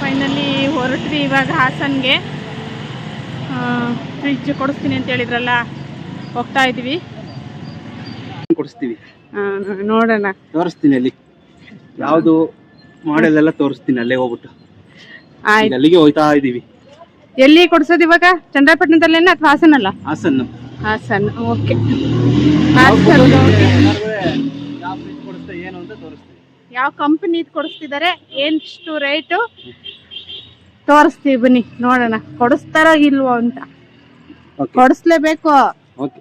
Finally ಹೊರಟ್ವಿ ಇವಾಗ ಹಾಸನ್ಗೆ. Fridge ಕೊಡಿಸ್ತೀನಿ ಅಂತ ಹೇಳಿದ್ರಲ್ಲ ಹೋಗ್ತಾ ಇದ್ದೀವಿ ಕೊಡಿಸ್ತೀವಿ. ನೋಡೋಣ. ತೋರಿಸ್ತೀನಿ ಅಲ್ಲಿ. ಯಾವುದು ಮಾಡೆಲ್ ಎಲ್ಲ ತೋರಿಸ್ತೀನಿ ಅಲ್ಲೇ ಹೋಗ್ಬಿಟ್ಟು. ಈಗ ಆಯ್ತು. ಅಲ್ಲಿಗೆ ಹೋಯ್ತಾ ಇದ್ದೀವಿ ಎಲ್ಲಿ ಕೊಡ್ಸೋದು ಇವಾಗ? ಚಂದ್ರಪಟ್ಟಣದಲ್ಲೇನ ಅಥವಾ ಹಾಸನಲ್ಲ? ಹಾಸನ್ ಹಾಸನ್ ಓಕೆ ಹಾಸನ್ ಯಾವ ಫ್ರಿಜ್ ಕೊಡಿಸ್ತಾ ಏನು ಅಂತ ತೋರಿಸ್ತೀನಿ ಯಾವ ಕಂಪನಿ ಕೊಡಿಸ್ತಿದ್ದಾರೆ ಎಷ್ಟು ರೇಟು ತೋರಿಸ್ತೀವಿ ಬನ್ನಿ ನೋಡೋಣ. ಕೊಡಿಸ್ತಾರೋ ಇಲ್ವೋ ಅಂತ. ಕೊಡಿಸ್ಲೇಬೇಕು. ಓಕೆ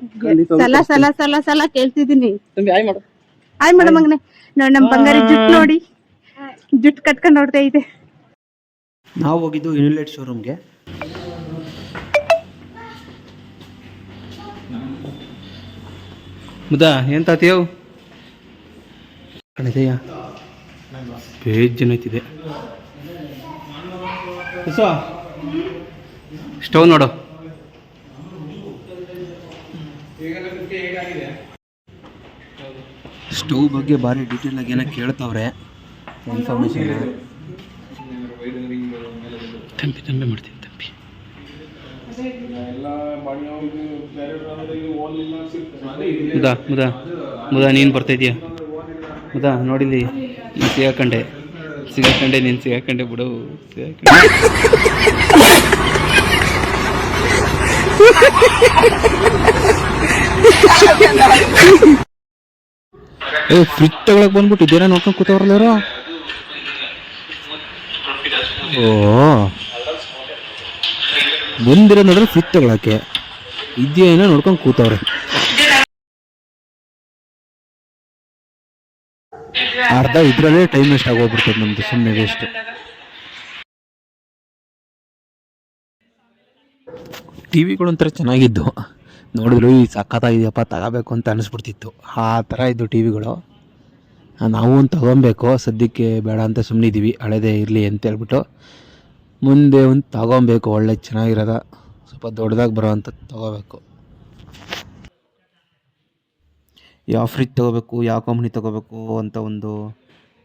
ಸಲ ಸಲ ಸಲ ಸಲ ಕೇಳ್ತಿದ್ದೀನಿ. ಆಯ್ ಮೇಡಮ್ ಹಂಗನೆ ನೋಡಿ ನಮ್ಮ ಬಂಗಾರಿ ಜುಟ್ ನೋಡಿ. ಜುಟ್ ಕಟ್ಕೊಂಡು ನೋಡ್ತಾ ಇದೆ. ನಾವು ಹೋಗಿದ್ದು ಯುನಿಲೆಟ್ ಶೋರೂಮ್ಗೆ ಮುದಾ ಏನ್ ತಾತಿಯವ್ ಕಣಿದೆಯಾ ಪೇಜ್ ಜನ ಐತಿದೆ ಸ್ಟವ್ ನೋಡು. ಸ್ಟವ್ ಬಗ್ಗೆ ಭಾರಿ ಡೀಟೇಲ್ ಆಗಿ ಏನೋ ಕೇಳ್ತಾವ್ರೆ. ಇನ್ಫಾರ್ಮೇಶನ್ ತಂಪಿ ತಂಪಿ ಮಾಡ್ತೀನಿ, ತಂಪಿ. ಮುದಾ ಮುದಾ ಮುದಾ, ನೀನು ಬರ್ತಾ ಇದೀಯ? ಮುದಾ ನೋಡಿಲಿ ನೀನು ಸಿಗಾಕಂಡೆ. ಸಿಗಾಕಂಡೆ, ನೀನು ಸಿಗಾಕಂಡೆ ಬಿಡು. ಏ ಫ್ರಿಜ್ ತಗೊಳಕ್ ಬಂದ್ಬಿಟ್ಟು ಇದೇನ ನೋಡ್ಕೊಂಡು ಕೂತವ್ರಲ್ಲ ಓ. ಬಂದಿರೋ ನೋಡ್ರೆ ಫ್ರಿಜ್ ತಗೊಳಕ್ಕೆ. ಇದೇನೋ ನೋಡ್ಕೊಂಡು ಕೂತವ್ರೆ. ಅರ್ಧ ಇದ್ರಲ್ಲೇ ಟೈಮ್ ವೇಸ್ಟ್ ಆಗೋಗ್ಬಿಡ್ತದೆ ನಮ್ದು ಸುಮ್ಮನೆ ವೇಸ್ಟ್ ಟಿ ವಿಗಳು ಒಂಥರ ಚೆನ್ನಾಗಿದ್ದು ನೋಡಿದ್ರು ಈ ಸಖತ್ತಾಗಿದೆಯಪ್ಪ ತಗೋಬೇಕು ಅಂತ ಅನಿಸ್ಬಿಡ್ತಿತ್ತು. ಆ ಥರ ಇದ್ದು ಟಿ ವಿಗಳು ನಾವು ಒಂದು ತಗೊಬೇಕು, ಸದ್ಯಕ್ಕೆ ಬೇಡ ಅಂತ ಸುಮ್ಮನಿದ್ದೀವಿ ಹಳೇದೇ ಇರಲಿ ಅಂತ ಹೇಳ್ಬಿಟ್ಟು. ಮುಂದೆ ಒಂದು ತಗೊಬೇಕು, ಒಳ್ಳೆ ಚೆನ್ನಾಗಿರೋದ, ಸ್ವಲ್ಪ ದೊಡ್ಡದಾಗಿ ಬರೋ ಅಂತ ತಗೋಬೇಕು. ಯಾವ ಫ್ರಿಜ್ ತೊಗೋಬೇಕು, ಯಾವ ಕಂಪ್ನಿ ತೊಗೋಬೇಕು ಅಂತ ಒಂದು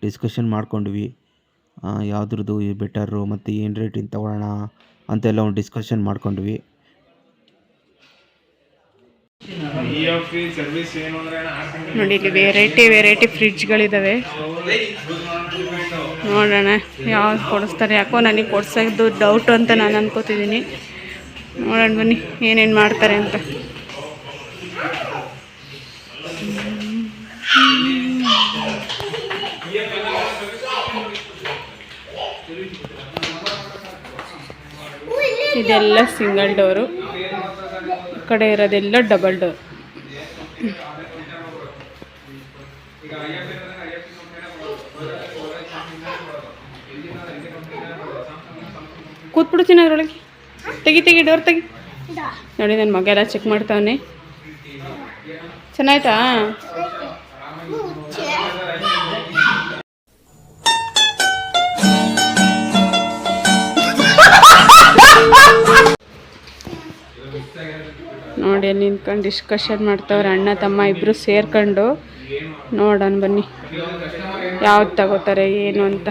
ಡಿಸ್ಕಷನ್ ಮಾಡ್ಕೊಂಡ್ವಿ. ಯಾವುದ್ರದ್ದು ಬೆಟರು ಮತ್ತು ಏನು ರೇಟಿಂದ ತೊಗೊಳ್ಳೋಣ ಅಂತೆಲ್ಲ ಒಂದು ಡಿಸ್ಕಷನ್ ಮಾಡ್ಕೊಂಡ್ವಿ. ನೋಡಿ, ಇಲ್ಲಿ ವೆರೈಟಿ ವೆರೈಟಿ ಫ್ರಿಜ್ಗಳಿದ್ದಾವೆ ನೋಡೋಣ, ಯಾವ್ದು ಕೊಡಿಸ್ತಾರೆ, ಯಾಕೋ ನನಗೆ ಕೊಡ್ಸೋದು ಡೌಟ್ ಅಂತ ನಾನು ಅನ್ಕೋತಿದ್ದೀನಿ. ನೋಡೋಣ ಬನ್ನಿ, ಏನೇನು ಮಾಡ್ತಾರೆ ಅಂತ. ಇದೆಲ್ಲ ಸಿಂಗಲ್ ಡೋರು. ಈ ಕಡೆ ಇರೋದೆಲ್ಲ ಡಬಲ್ ಡೋರ್. ಕೂತ್ಬಿಡ್ತೀನಿ ಅದರೊಳಗೆ ತೆಗಿ ತೆಗಿ ಡೋರ್ ತೆಗಿ. ನೋಡಿ ನನ್ನ ಮಗ ಎಲ್ಲ ಚೆಕ್ ಮಾಡ್ತಾವನೆ. ಚೆನ್ನಾಯ್ತಾ? ನೋಡಿ, ನಿಂತ್ಕೊಂಡು ಡಿಸ್ಕಷನ್ ಮಾಡ್ತಾವ್ರೆ ಅಣ್ಣ, ತಮ್ಮ ಇಬ್ಬರು ಸೇರ್ಕೊಂಡು ನೋಡೋಣ ಬನ್ನಿ. ಯಾವ್ದು ತಗೋತಾರೆ, ಏನು ಅಂತ.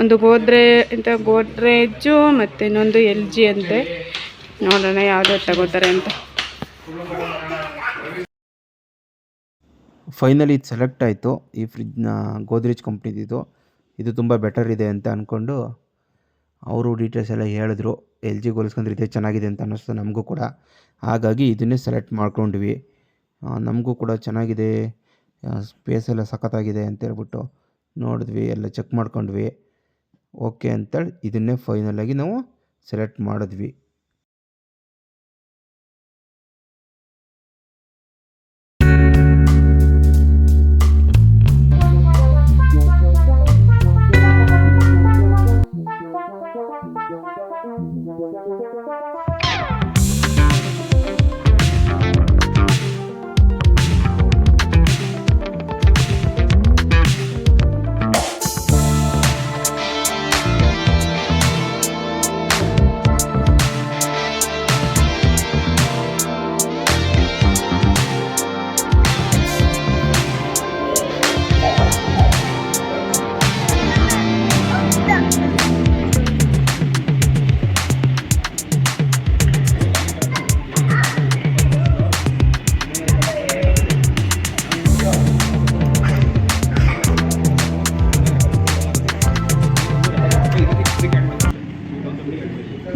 ಒಂದು ಗೋದ್ರೆ ಅಂತ ಗೋದ್ರೇಜು ಮತ್ತು ಇನ್ನೊಂದು ಎಲ್ ಜಿ ಅಂತೆ. ನೋಡೋಣ ಯಾವ್ದು ತಗೋತಾರೆ ಅಂತ. ಫೈನಲಿ ಇದು ಸೆಲೆಕ್ಟ್ ಆಯಿತು. ಈ ಫ್ರಿಜ್ನ ಗೋದ್ರೇಜ್ ಕಂಪ್ನಿದಿದು ಇದು. ತುಂಬ ಬೆಟರ್ ಇದೆ ಅಂತ ಅಂದ್ಕೊಂಡು ಅವರು ಡೀಟೇಲ್ಸ್ ಎಲ್ಲ ಹೇಳಿದ್ರು. ಎಲ್ ಜಿ ಹೋಲಿಸ್ಕೊಂಡ್ರೆ ಇದೇ ಚೆನ್ನಾಗಿದೆ ಅಂತ ಅನ್ನಿಸ್ತು ನಮಗೂ ಕೂಡ. ಹಾಗಾಗಿ ಇದನ್ನೇ ಸೆಲೆಕ್ಟ್ ಮಾಡ್ಕೊಂಡ್ವಿ. ನಮಗೂ ಕೂಡ ಚೆನ್ನಾಗಿದೆ. ಸ್ಪೇಸ್ ಎಲ್ಲ ಸಖತ್ತಾಗಿದೆ ಅಂತ ಹೇಳ್ಬಿಟ್ಟು ನೋಡಿದ್ವಿ, ಎಲ್ಲ ಚೆಕ್ ಮಾಡ್ಕೊಂಡ್ವಿ. ಓಕೆ ಅಂತೇಳಿ ಇದನ್ನೇ ಫೈನಲಾಗಿ ನಾವು ಸೆಲೆಕ್ಟ್ ಮಾಡಿದ್ವಿ.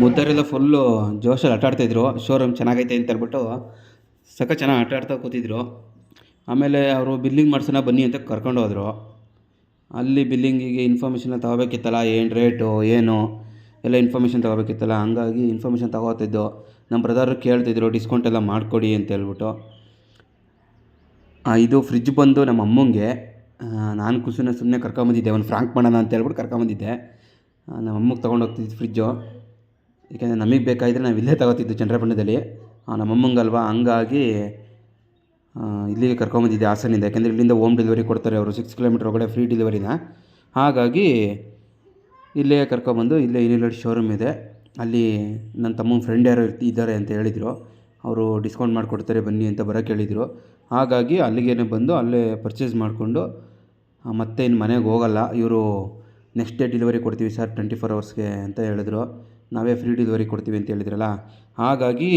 ಮುದ್ದಾರೆಲ್ಲ ಫುಲ್ಲು ಜೋಶಲ್ಲಿ ಆಟ ಆಡ್ತಾಯಿದ್ರು ಶೋರೂಮ್ ಚೆನ್ನಾಗೈತೆ ಅಂತ ಹೇಳ್ಬಿಟ್ಟು ಸಖ ಚೆನ್ನಾಗಿ ಆಟ ಆಡ್ತಾ ಕೂತಿದ್ರು. ಆಮೇಲೆ ಅವರು ಬಿಲ್ಲಿಂಗ್ ಮಾಡ್ಸೋಣ ಬನ್ನಿ ಅಂತ ಕರ್ಕೊಂಡು ಹೋದರು. ಅಲ್ಲಿ ಬಿಲ್ಲಿಂಗಿಗೆ ಇನ್ಫಾರ್ಮೇಷನ್ ತಗೋಬೇಕಿತ್ತಲ್ಲ, ಏನು ರೇಟು ಏನು? ಎಲ್ಲ ಇನ್ಫಾರ್ಮೇಷನ್ ತಗೋಬೇಕಿತ್ತಲ್ಲ, ಹಂಗಾಗಿ ಇನ್ಫಾರ್ಮೇಷನ್ ತಗೋತಿದ್ದು. ನಮ್ಮ ಬ್ರದರ್ ಕೇಳ್ತಿದ್ರು ಡಿಸ್ಕೌಂಟ್ ಎಲ್ಲ ಮಾಡಿಕೊಡಿ ಅಂತ ಹೇಳ್ಬಿಟ್ಟು. ಇದು ಫ್ರಿಜ್ ಬಂದು ನಮ್ಮ ಅಮ್ಮಂಗೆ ನಾನು ಕುಸುನ ಸುಮ್ಮನೆ ಕರ್ಕೊಂಬಂದಿದ್ದೆ. ಒಂದು ಫ್ರಾಂಕ್ ಮಾಡೋಣ ಅಂತ ಹೇಳ್ಬಿಟ್ಟು ಕರ್ಕೊಂಬಂದಿದ್ದೆ. ನಮ್ಮ ಅಮ್ಮಗೆ ತೊಗೊಂಡು ಹೋಗ್ತಿದ್ದು ಫ್ರಿಜ್ಜು ಏಕೆಂದರೆ ನಮಗೆ ಬೇಕಾಗಿದ್ರೆ ನಾವು ಇಲ್ಲೇ ತಗೋತಿದ್ದು ಚಂದ್ರಪಟ್ಟಣದಲ್ಲಿ ನಮ್ಮಮ್ಮಂಗಲ್ವಾ ಹಂಗಾಗಿ ಇಲ್ಲಿಗೆ ಕರ್ಕೊಂಬಂದಿದ್ದೆ ಹಾಸನಿಂದ. ಯಾಕೆಂದರೆ ಇಲ್ಲಿಂದ ಹೋಮ್ ಡೆಲಿವರಿ ಕೊಡ್ತಾರೆ ಅವರು. ಸಿಕ್ಸ್ ಕಿಲೋಮೀಟ್ರ್ ಒಳಗಡೆ ಫ್ರೀ ಡೆಲಿವರಿನ ಹಾಗಾಗಿ, ಇಲ್ಲೇ ಕರ್ಕೊಂಬಂದು ಇಲ್ಲೇ ಯೂನಿಲೈಟ್ ಶೋರೂಮ್ ಇದೆ. ಅಲ್ಲಿ ನನ್ನ ತಮ್ಮನ ಫ್ರೆಂಡ್ ಯಾರೋ ಇದ್ದಾರೆ ಅಂತ ಹೇಳಿದರು. ಅವರು ಡಿಸ್ಕೌಂಟ್ ಮಾಡಿಕೊಡ್ತಾರೆ, ಬನ್ನಿ ಅಂತ ಬರೋಕ್ಕೆ ಹೇಳಿದರು ಹಾಗಾಗಿ ಅಲ್ಲಿಗೇ ಬಂದು ಅಲ್ಲೇ ಪರ್ಚೇಸ್ ಮಾಡಿಕೊಂಡು ಮತ್ತೆ ಇನ್ನು ಮನೆಗೆ ಹೋಗಲ್ಲ. ಇವರು ನೆಕ್ಸ್ಟ್ ಡೇ ಡೆಲಿವರಿ ಕೊಡ್ತೀವಿ ಸರ್ ಟ್ವೆಂಟಿ ಫೋರ್ ಅವರ್ಸ್ಗೆ ಅಂತ ಹೇಳಿದ್ರು. ನಾವೇ ಫ್ರೀ ಡೆಲಿವರಿ ಕೊಡ್ತೀವಿ ಅಂತ ಹೇಳಿದ್ರಲ್ಲ? ಹಾಗಾಗಿ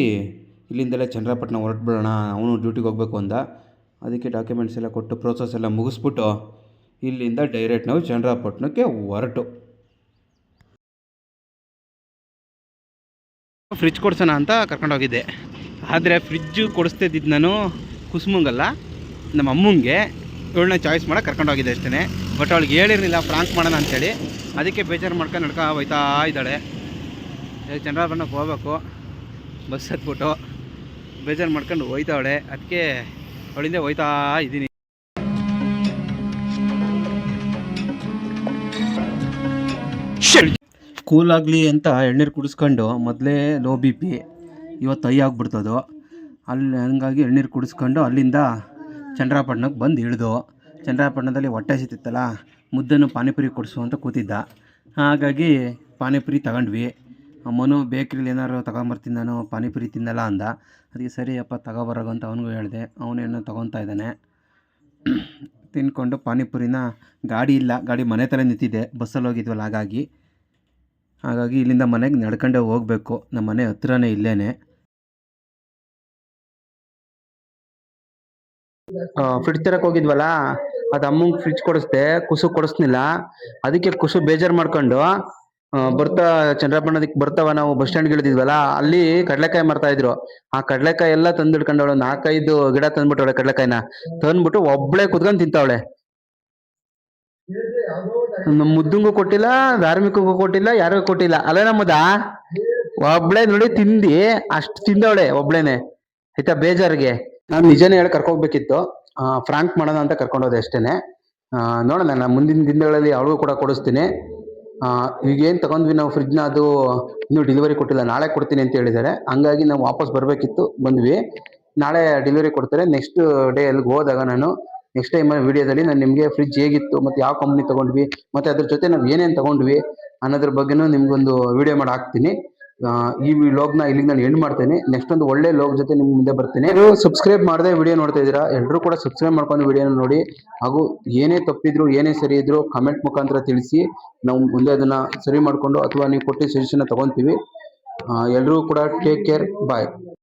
ಇಲ್ಲಿಂದಲೇ ಚನ್ನರಾಪಟ್ಟಣ ಹೊರಟ್ಬಿಡೋಣ, ಅವನು ಡ್ಯೂಟಿಗೆ ಹೋಗಬೇಕು ಅಂದ. ಅದಕ್ಕೆ ಡಾಕ್ಯುಮೆಂಟ್ಸ್ ಎಲ್ಲ ಕೊಟ್ಟು ಪ್ರೋಸೆಸ್ ಎಲ್ಲ ಮುಗಿಸ್ಬಿಟ್ಟು ಇಲ್ಲಿಂದ ಡೈರೆಕ್ಟ್ ನಾವು ಚಂದ್ರಪಟ್ಟಣಕ್ಕೆ ಹೊರಟು. ಫ್ರಿಜ್ ಕೊಡ್ಸೋಣ ಅಂತ ಕರ್ಕೊಂಡೋಗಿದ್ದೆ ಆದರೆ ಫ್ರಿಜ್ಜು ಕೊಡಿಸ್ತಿದ್ದಿದ್ದು ನಾನು ಕುಸುಮಂಗಲ್ಲ ನಮ್ಮ ಅಮ್ಮಂಗೆ. ಇವಳನ್ನ ಚಾಯ್ಸ್ ಮಾಡೋಕೆ ಕರ್ಕೊಂಡೋಗಿದ್ದೆ ಅಷ್ಟೇ ಬಟ್ ಅವಳಿಗೆ ಹೇಳಿರಲಿಲ್ಲ ಫ್ರಾಂಕ್ ಮಾಡೋಣ ಅಂತೇಳಿ ಅದಕ್ಕೆ ಬೇಜಾರು ಮಾಡ್ಕೊಂಡು ನಡ್ಕೊ ಹೋಯ್ತಾ ಇದ್ದಾಳೆ. ಈಗ ಬಣ್ಣಕ್ಕೆ ಹೋಗ್ಬೇಕು. ಬಸ್ ಹತ್ಬಿಟ್ಟು ಬೇಜಾರು ಮಾಡ್ಕೊಂಡು ಹೋಯ್ತಾವಳೆ. ಅದಕ್ಕೆ ಅವಳಿಂದ ಹೋಯ್ತಾ ಇದ್ದೀನಿ. ಕೂಲಾಗಲಿ ಅಂತ ಎಳ್ನೀರು ಕುಡಿಸ್ಕೊಂಡು ಮೊದಲೇ ಲೋ ಬಿ ಪಿ ಇವತ್ತು ಐ ಆಗ್ಬಿಡ್ತದು. ಅಲ್ಲಿ ಹಂಗಾಗಿ ಎಳ್ನೀರು ಕುಡಿಸ್ಕೊಂಡು ಅಲ್ಲಿಂದ ಚಂದ್ರಪಟ್ಟಣಕ್ಕೆ ಬಂದು ಇಳಿದು, ಚಂದ್ರಪಟ್ಟಣದಲ್ಲಿ ಹೊಟ್ಟೆ ಸಿತ್ತಿತ್ತಲ್ಲ ಮುದ್ದನ್ನು ಪಾನಿಪುರಿ ಕೊಡಿಸು ಅಂತ ಕೂತಿದ್ದ. ಹಾಗಾಗಿ ಪಾನಿಪುರಿ ತಗೊಂಡ್ವಿ. ಮನು ಬೇಕ್ರಿಲಿ ಏನಾರು ತಗೊಂಬರ್ತೀನಿ ನಾನು, ಪಾನಿಪುರಿ ತಿನ್ನಲ್ಲ ಅಂದ. ಅದಕ್ಕೆ ಸರಿ ಅಪ್ಪ, ತಗೊಬರೋಗು ಅಂತ ಅವನಿಗೂ ಹೇಳಿದೆ. ಅವನೇನೋ ತೊಗೊತಾ ಇದ್ದಾನೆ. ತಿನ್ಕೊಂಡು ಪಾನಿಪುರಿನ ಗಾಡಿ ಇಲ್ಲ, ಗಾಡಿ ಮನೆ ಥರ ನಿಂತಿದೆ. ಬಸ್ಸಲ್ಲಿ ಹೋಗಿದ್ವಲ್ಲ, ಹಾಗಾಗಿ. ಹಾಗಾಗಿ ಇಲ್ಲಿಂದ ಮನೆಗೆ ನಡ್ಕೊಂಡೇ ಹೋಗಬೇಕು. ನಮ್ಮ ಮನೆ ಹತ್ತಿರನೇ ಇಲ್ಲೇ ಫ್ರಿಡ್ಜ್ ತರಕ್ಕೆ ಹೋಗಿದ್ವಲ್ಲ, ಅದು ಅಮ್ಮಂಗೆ ಫ್ರಿಡ್ಜ್ ಕೊಡಿಸ್ದೆ, ಕುಸು ಕೊಡಿಸ್ನಿಲ್ಲ. ಅದಕ್ಕೆ ಕುಸು ಬೇಜಾರು ಮಾಡ್ಕೊಂಡು ಬರ್ತಾ ಚಂದ್ರಪ್ಪಣ್ಣದಕ್ಕೆ ಬರ್ತಾವ ನಾವು ಬಸ್ ಸ್ಟ್ಯಾಂಡ್ ಇಳಿದಿದ್ವಲ್ಲ, ಅಲ್ಲಿ ಕಡಲೆಕಾಯಿ ಮಾರ್ತಾ ಇದ್ರು. ಆ ಕಡಲೆಕಾಯಿ ಎಲ್ಲ ತಂದು ಹಿಡ್ಕೊಂಡವಳು ನಾಲ್ಕೈದು ಗಿಡ ತಂದ್ಬಿಟ್ಟವಳೆ ಕಡಲೆಕಾಯಿನ. ತಂದ್ಬಿಟ್ಟು ಒಬ್ಳೆ ಕುತ್ಕೊಂಡು ತಿಂತಾವಳೆ. ನಮ್ಮ ಮುದ್ದಂಗೂ ಕೊಟ್ಟಿಲ್ಲ ಧಾರ್ಮಿಕಗೂ ಕೊಟ್ಟಿಲ್ಲ, ಯಾರಿಗೂ ಕೊಟ್ಟಿಲ್ಲ. ಅಲ್ಲ ನಮ್ಮದ ಒಬ್ಳೆ ನೋಡಿ ತಿಂದಿ, ಅಷ್ಟು ತಿಂದವಳೆ ಒಬ್ಳೇನೆ. ಆಯ್ತಾ, ಬೇಜಾರಿಗೆ. ನಾನು ನಿಜನೇ ಹೇಳಿ ಕರ್ಕೋಗ್ಬೇಕಿತ್ತು. ಫ್ರಾಂಕ್ ಮಾಡೋಣ ಅಂತ ಕರ್ಕೊಂಡೋದೆ ಅಷ್ಟೇನೆ. ನೋಡೋಣ ನಾನು ಮುಂದಿನ ದಿನಗಳಲ್ಲಿ ಅವಳಿಗೂ ಕೂಡ ಕೊಡಿಸ್ತೀನಿ. ಆ, ಈಗ ಏನು ತಗೊಂಡ್ವಿ ನಾವು ಫ್ರಿಜ್ನ ಅದು ಇನ್ನೂ ಡೆಲಿವರಿ ಕೊಟ್ಟಿಲ್ಲ. ನಾಳೆ ಕೊಡ್ತೀನಿ ಅಂತ ಹೇಳಿದ್ದಾರೆ. ಹಂಗಾಗಿ ನಾವು ವಾಪಸ್ ಬರಬೇಕಿತ್ತು ಬಂದ್ವಿ. ನಾಳೆ ಡೆಲಿವರಿ ಕೊಡ್ತಾರೆ. ನೆಕ್ಸ್ಟ್ ಡೇ ಅಲ್ಲಿಗೆ ಹೋದಾಗ ನಾನು ನೆಕ್ಸ್ಟ್ ಟೈಮ್ ವಿಡಿಯೋದಲ್ಲಿ ನಾನು ನಿಮಗೆ ಫ್ರಿಜ್ ಹೇಗಿತ್ತು ಮತ್ತು ಯಾವ ಕಂಪ್ನಿ ತಗೊಂಡ್ವಿ ಮತ್ತು ಅದ್ರ ಜೊತೆ ನಾವು ಏನೇನು ತಗೊಂಡ್ವಿ ಅನ್ನೋದ್ರ ಬಗ್ಗೆನೂ ನಿಮಗೊಂದು ವಿಡಿಯೋ ಮಾಡಿ ಹಾಕ್ತೀನಿ. ಈ ನ ಇಲ್ಲಿಗೆ ನಾನು ಎಂಡ್ ಮಾಡ್ತೇನೆ. ನೆಕ್ಸ್ಟ್ ಒಂದು ಒಳ್ಳೆ ಲೋಗ್ ಜೊತೆ ನಿಮ್ಮ ಮುಂದೆ ಬರ್ತೀನಿ. ನೀವು ಸಬ್ಸ್ಕ್ರೈಬ್ ಮಾಡದೆ ವಿಡಿಯೋ ನೋಡ್ತಾ ಇದ್ದೀರಾ ಎಲ್ಲರೂ ಕೂಡ ಸಬ್ಸ್ಕ್ರೈಬ್ ಮಾಡ್ಕೊಂಡು ವಿಡಿಯೋನ ನೋಡಿ. ಹಾಗೂ ಏನೇ ತಪ್ಪಿದ್ರು, ಏನೇ ಸರಿ ಇದ್ರು ಕಮೆಂಟ್ ಮುಖಾಂತರ ತಿಳಿಸಿ. ನಾವು ಮುಂದೆ ಅದನ್ನ ಸರಿ ಮಾಡಿಕೊಂಡು, ಅಥವಾ ನೀವು ಕೊಟ್ಟಿದ್ದ ಸಜೆಷನ್ ತಗೊಂತೀವಿ. ಎಲ್ಲರೂ ಕೂಡ ಟೇಕ್ ಕೇರ್ ಬಾಯ್